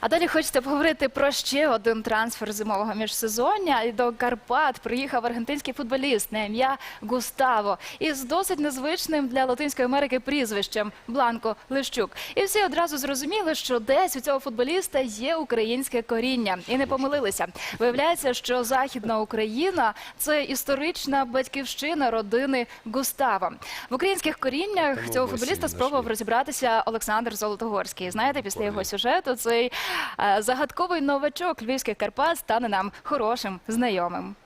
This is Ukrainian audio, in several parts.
А далі хочеться поговорити про ще один трансфер зимового міжсезоння. І До Карпат приїхав аргентинський футболіст на ім'я Густаво із досить незвичним для Латинської Америки прізвищем Бланко Лещук. І всі одразу зрозуміли, що десь у цього футболіста є українське коріння, і не помилилися. Виявляється, що Західна Україна це історична батьківщина родини Густава. В українських коріннях цього футболіста спробував розібратися Олександр Золотогорський. Знаєте, після його сюжету цей загадковий новачок львівських Карпат стане нам хорошим знайомим.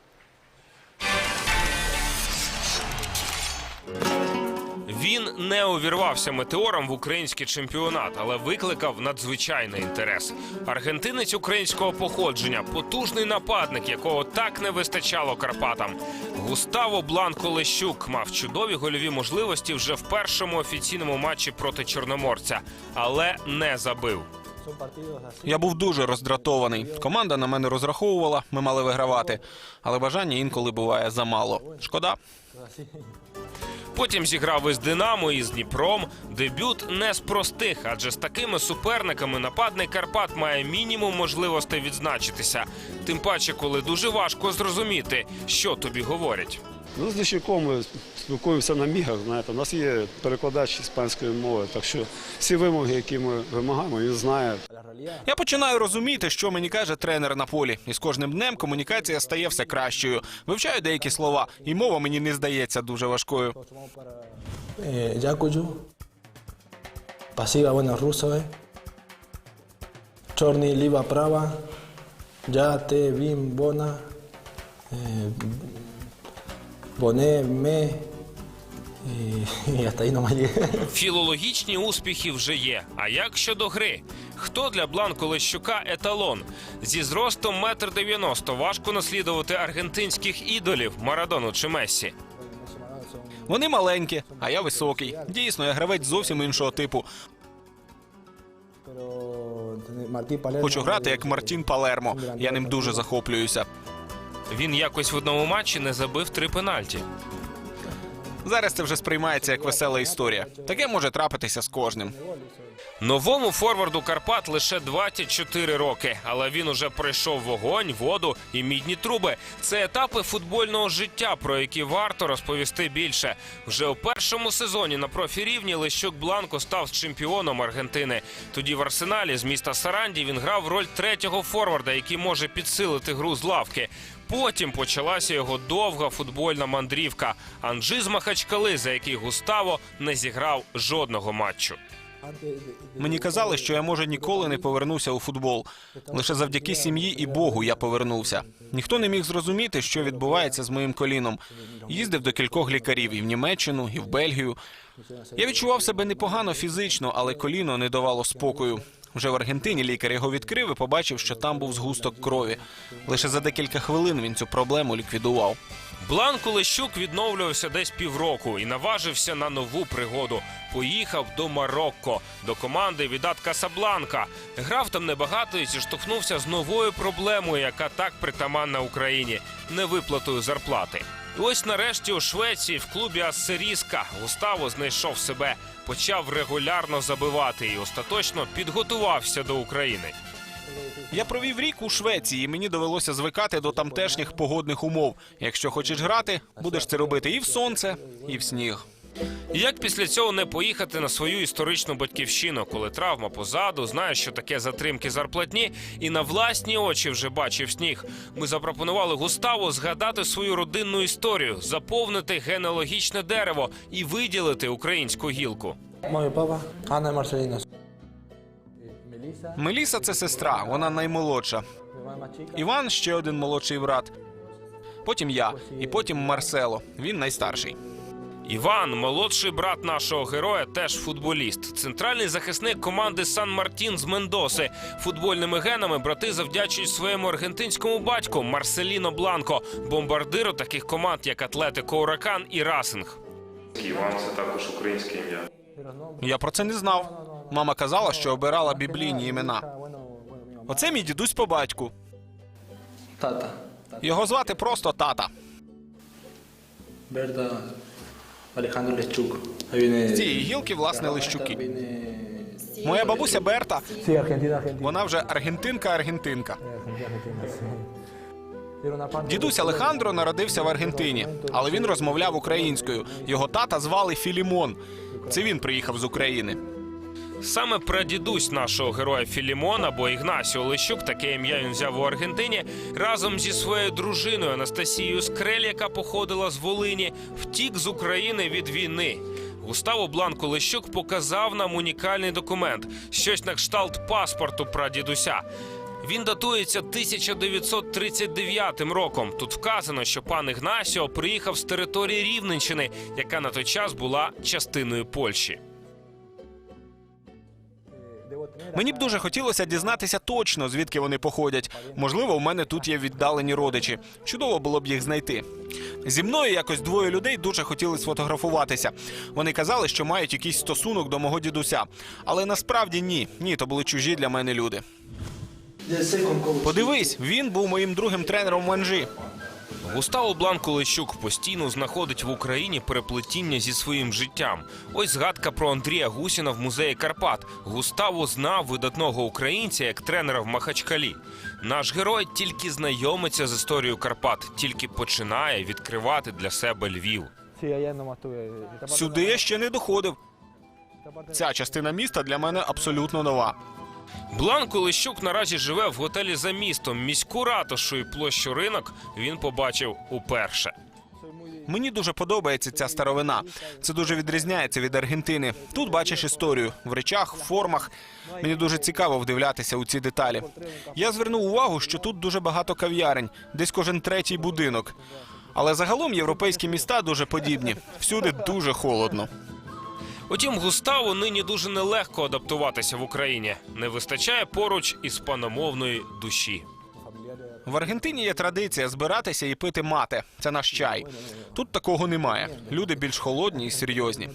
Він не увірвався метеором в український чемпіонат, але викликав надзвичайний інтерес. Аргентинець українського походження, потужний нападник, якого так не вистачало Карпатам. Густаво Бланко Лещук мав чудові гольові можливості вже в першому офіційному матчі проти чорноморця, але не забив. Я був дуже роздратований. Команда на мене розраховувала, ми мали вигравати. Але бажання інколи буває замало. Шкода. Потім зіграв із Динамо і з Дніпром. Дебют не з простих, адже з такими суперниками нападник Карпат має мінімум можливостей відзначитися. Тим паче, коли дуже важко зрозуміти, що тобі говорять. Ну, з ми спілкуємося на мігах. Знаєте, у нас є перекладач іспанської мови, так що всі вимоги, які ми вимагаємо, він знає. Я починаю розуміти, що мені каже тренер на полі. І з кожним днем комунікація стає все кращою. Вивчаю деякі слова, і мова мені не здається дуже важкою. eh, Yakuyu, Pasiva Buena Rusoe, Chorni Liva Prava, Ya Te Bim Y, y hasta ahí nomás llegué. Філологічні успіхи вже є. А як щодо гри? Хто для Бланко Лещука еталон? Зі зростом метр дев'яносто важко наслідувати аргентинських ідолів Марадону чи Мессі. Вони маленькі, а я високий. Дійсно, я гравець зовсім іншого типу. Хочу грати як Мартін Палермо. Я ним дуже захоплююся. Він якось в одному матчі не забив три пенальті. Зараз це вже сприймається як весела історія. Таке може трапитися з кожним. Новому форварду Карпат лише 24 роки, але він уже пройшов вогонь, воду і мідні труби. Це етапи футбольного життя, про які варто розповісти більше. Вже у першому сезоні на профірівні Лещук Бланко став чемпіоном Аргентини. Тоді в арсеналі з міста Саранді він грав роль третього форварда, який може підсилити гру з лавки. Потім почалася його довга футбольна мандрівка. Анжи з Махачкали, за який Густаво не зіграв жодного матчу. Мені казали, що я може ніколи не повернуся у футбол. Лише завдяки сім'ї і Богу я повернувся. Ніхто не міг зрозуміти, що відбувається з моїм коліном. Їздив до кількох лікарів і в Німеччину, і в Бельгію. Я відчував себе непогано фізично, але коліно не давало спокою. Вже в Аргентині лікар його відкрив і побачив, що там був згусток крові. Лише за декілька хвилин він цю проблему ліквідував. Бланко Лещук відновлювався десь півроку і наважився на нову пригоду. Поїхав до Марокко, до команди Відат Касабланка. Грав там небагато і зіштовхнувся з новою проблемою, яка так притаманна Україні невиплатою зарплати. І ось нарешті у Швеції в клубі Ассиріска Густаво знайшов себе, почав регулярно забивати і остаточно підготувався до України. Я провів рік у Швеції, і мені довелося звикати до тамтешніх погодних умов. Якщо хочеш грати, будеш це робити і в сонце, і в сніг. Як після цього не поїхати на свою історичну батьківщину, коли травма позаду, знаєш, що таке затримки зарплатні, і на власні очі вже бачив сніг. Ми запропонували Густаву згадати свою родинну історію, заповнити генеалогічне дерево і виділити українську гілку. Papa, Ana y Marcelina. Меліса це сестра, вона наймолодша. Іван ще один молодший брат. Потім я, і потім Марсело. Він найстарший. Іван, молодший брат нашого героя, теж футболіст. Центральний захисник команди Сан Мартін з Мендоси. Футбольними генами брати завдячують своєму аргентинському батьку Марселіно Бланко, бомбардиру таких команд, як Атлетико Уракан і Расинг. Іван це також українське ім'я. Я про це не знав. Мама казала, що обирала біблійні імена. Оце мій дідусь по батьку. Tata. Його звати просто тата. Berta Alejandro Лещук. З цієї гілки, власне, Лещуки. лищуки. Моя бабуся Берта, вона вже аргентинка-аргентинка. Дідусь Алехандро народився в Аргентині, але він розмовляв українською. Його тата звали Філімон. Це він приїхав з України. Саме прадідусь нашого героя Філімон або Ігнасіо Лещук, таке ім'я він взяв у Аргентині, разом зі своєю дружиною Анастасією Скрель, яка походила з Волині, втік з України від війни. Густаво Бланко Лещук показав нам унікальний документ, щось на кшталт паспорту прадідуся. Він датується 1939 роком. Тут вказано, що пан Ігнасіо приїхав з території Рівненщини, яка на той час була частиною Польщі. Мені б дуже хотілося дізнатися точно, звідки вони походять. Можливо, у мене тут є віддалені родичі. Чудово було б їх знайти. Зі мною якось двоє людей дуже хотіли сфотографуватися. Вони казали, що мають якийсь стосунок до мого дідуся. Але насправді ні. Ні, то були чужі для мене люди. Подивись, він був моїм другим тренером в Манжі. Густаво Бланко Лещук постійно знаходить в Україні переплетіння зі своїм життям. Ось згадка про Андрія Гусіна в музеї Карпат. Густаво знав видатного українця як тренера в Махачкалі. Наш герой тільки знайомиться з історією Карпат, тільки починає відкривати для себе Львів. Сюди я ще не доходив. Ця частина міста для мене абсолютно нова. Бланко Лещук наразі живе в готелі за містом. Міську ратушу і площу ринок він побачив уперше. Мені дуже подобається ця старовина. Це дуже відрізняється від Аргентини. Тут бачиш історію в речах, формах. Мені дуже цікаво вдивлятися у ці деталі. Я звернув увагу, що тут дуже багато кав'ярень, десь кожен третій будинок. Але загалом європейські міста дуже подібні. Всюди дуже холодно. Утім, Густаву нині дуже нелегко адаптуватися в Україні. Не вистачає поруч іспаномовної душі. В Аргентині є традиція збиратися і пити мате. Це наш чай. Тут такого немає. Люди більш холодні і серйозні.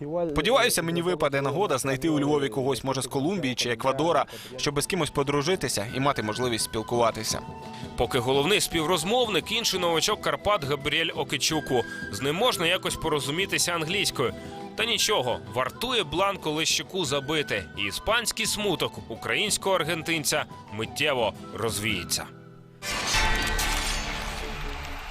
Igual, Сподіваюся, мені випаде нагода знайти у Львові когось, може з Колумбії чи Еквадора, щоб з кимось подружитися і мати можливість спілкуватися. Поки головний співрозмовник, інший новачок Карпат Габріель Окичуку. З ним можна якось порозумітися англійською. Та нічого, вартує бланку Лещуку забити, і іспанський смуток українського аргентинця миттєво розвіється.